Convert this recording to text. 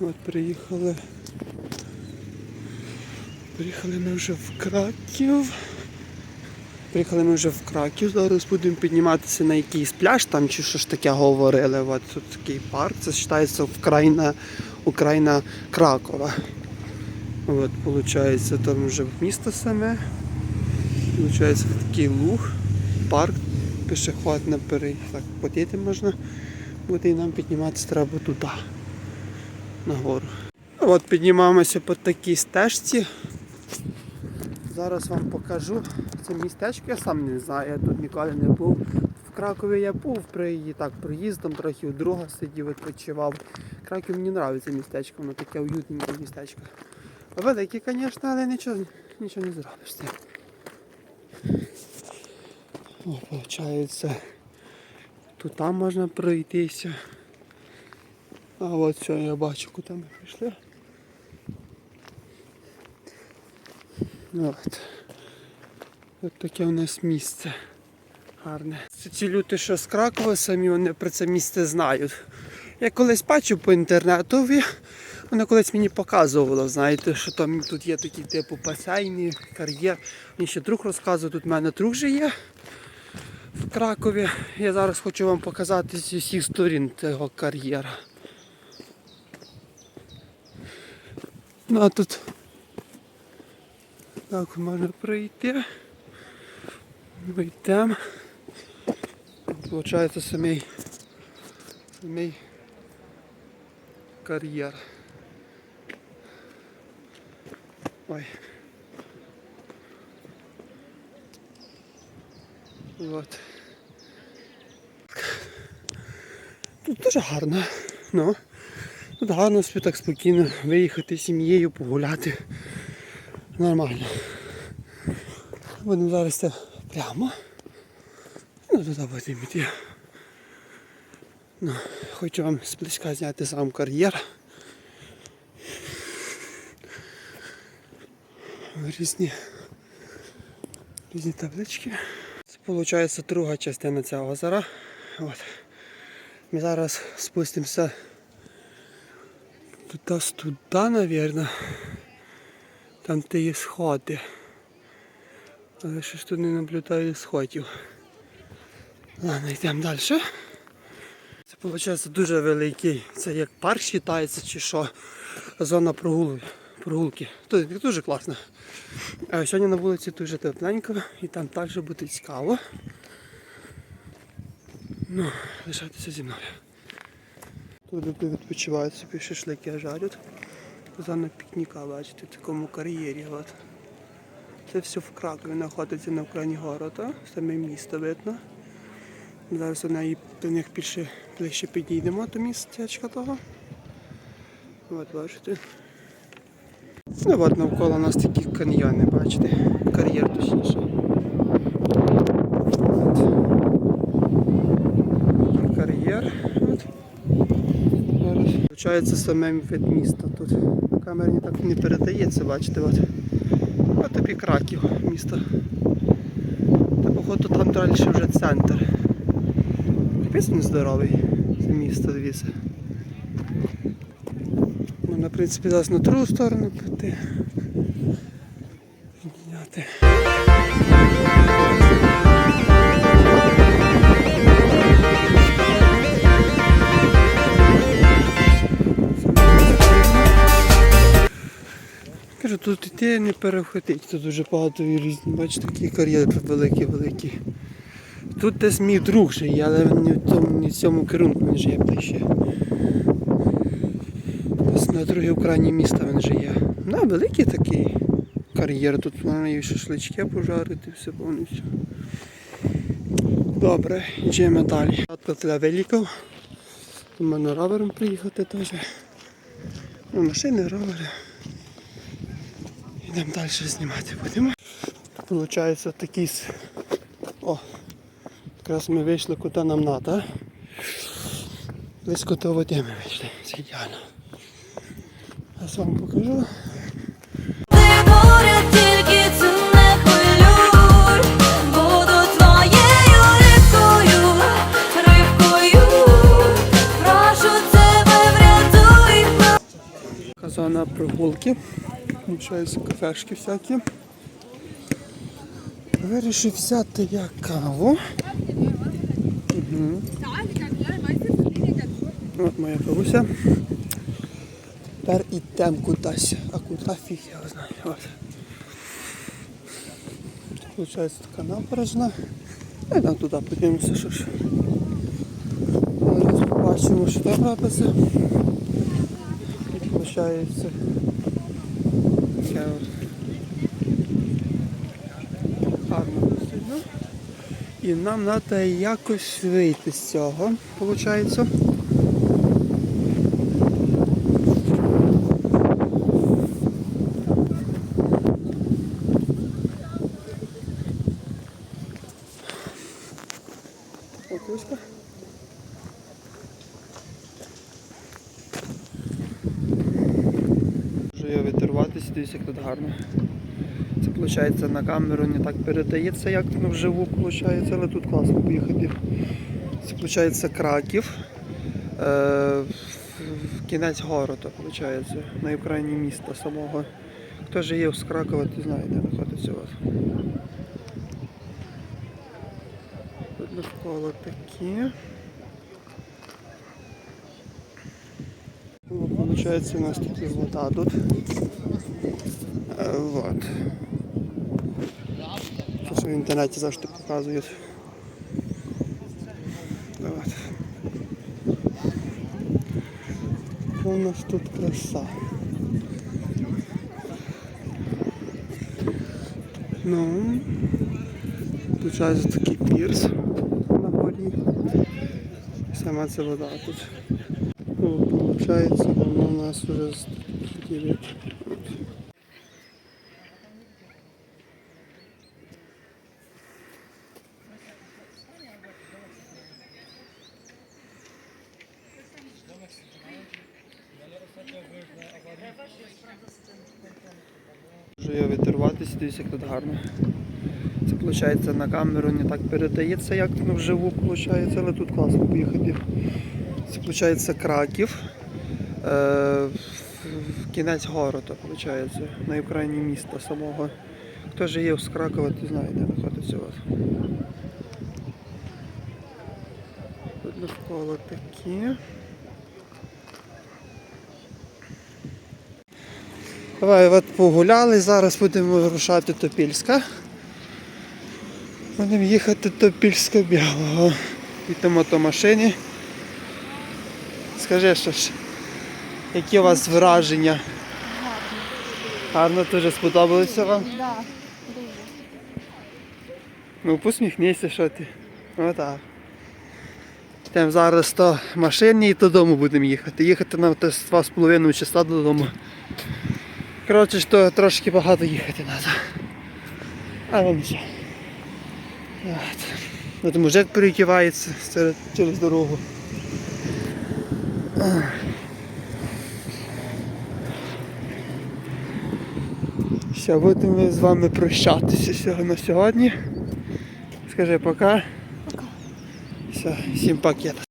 От приїхали. Приїхали ми вже в Краків. Приїхали ми вже в Краків. Зараз будемо підніматися на якийсь пляж там чи що ж таке говорили. От тут такий парк. Це вважається Україна, Україна Кракова. От, виходить, там вже місто саме. Виходить такий луг, парк пішохідний перей. Так, ходити можна буде і нам підніматися треба туди, нагору. От піднімаємося по такій стежці. Зараз вам покажу це містечко, я сам не знаю, я тут ніколи не був. В Кракові я був при так проїздом, трохи у друга сидів, відпочивав. Краків мені подобається містечко, воно таке уютненьке містечко. Велике, звісно, але нічого, нічого не зробиш. О, виходить, тут там можна пройтися. А от що я бачу, куди ми пішли. От. От таке у нас місце гарне. Це ті люди, що з Кракова самі вони про це місце знають. Я колись бачив по інтернетові, вона колись мені показувала, знаєте, що там тут є такі типу басейни, кар'єр. Мені ще друг розказував, тут в мене друг же є в Кракові. Я зараз хочу вам показати з усіх сторін цього кар'єра. Ну а тут так можна пройти. Вийдемо. Получається самий самий кар'єр. Ой. От. Тут дуже гарно. Ну. Тут гарно собі так спокійно виїхати з сім'єю, погуляти. Нормально. Будемо зараз це прямо. Ну, туди будемо йти. Ну, хочу вам зблизька зняти сам кар'єр. Різні, різні таблички. Це виходить друга частина цього озера. От. Ми зараз спустимося туди, туди, мабуть. Там де є сходи. Але що ж тут не наблюдаю сходів. Ладно, йдемо далі. Це виходить дуже великий. Це як парк вважається чи що. Зона прогулки. прогулки. Тут дуже класно. А сьогодні на вулиці дуже тепленько і там також буде цікаво. Ну, лишайтеся зі мною. Тут люди відпочивають собі шашлики жарять. Зона пікніка, бачите, в такому кар'єрі. От. Це все в Кракові знаходиться на окраїні города, саме місто видно. Зараз неї до них більше ближче підійдемо до містечка того. От бачите. Ну от навколо нас такі каньйони, бачите. Кар'єр точніше. От. Кар'єр. От. Включається саме від міста тут. На камері так не передається, бачите. От. От тобі Краків місто. Та походу там далі вже центр. Капець він здоровий, це місто дивіться. Можна, в принципі, зараз на другу сторону піти. Підняти. Тут іти не переходить, тут дуже багато і різні, бачите, такі кар'єри великі-великі. Тут десь мій друг живе, але він не в тому, не в цьому керунку він живе ближче. Десь на другій окраїні міста він живе. Ну, великий такий кар'єр, тут можна і шашлички пожарити, все повністю. Добре, йдемо далі. Для великів. Тут можна ровером приїхати теж. Ну, машини, ровери. Йдемо далі знімати будемо. Получається такий. О! Якраз ми вийшли куди нам треба. Близько до води ми вийшли. Це ідеально. Зараз вам покажу. Зона прогулки. Включаються кафешки всякі. Вирішив взяти я каву. Угу. От моя бабуся. Тепер йдемо кудись. А куди фіг я його знаю. От. Получається така набережна. Йдемо туди, подивимося, що ж. Зараз побачимо, що там робиться. І Получається. От. Гарно виглядно. І нам треба якось вийти з цього, виходить. Окуська. Можу я витриватися, дивіться, як тут гарно. Це виходить на камеру не так передається, як ну, вживу виходить, але тут класно поїхати. Це виходить Краків. Е, кінець города, виходить, на окраїні міста самого. Хто ж є з Кракова, ти знає, де знаходиться у вас. Тут навколо такі. Получається, у нас тут є вода тут. Е, Вот. Що в інтернеті завжди показують. Вот. У нас тут краса. Ну, получається такий пірс на горі. Сама ця вода тут. Получається, воно у нас вид. От. Можу я витриватися, дивіться, як тут гарно. Це виходить на камеру не так передається, як ну, вживу виходить, але тут класно поїхати. Це виходить Краків. Е, кінець города, виходить, на окраїні міста самого. Хто ж є з Кракова, ти знає, де знаходиться у вас. Тут навколо такі. Давай от погуляли, зараз будемо вирушати до Пільська. Будемо їхати до Пільська Білого. Йдемо до машині. Скажи що ж, які у вас враження? Гарно дуже сподобалося вам? Да. Ну посміхнися, що ти. Отак. Йдемо зараз до машини і додому будемо їхати. Їхати нам десь 2,5 часа додому. Коротше, що трошки багато їхати треба. Але нічого. От. От мужик перекивається через дорогу. Все, будемо з вами прощатися на сьогодні. Скажи пока. Пока. Все, всім пакет.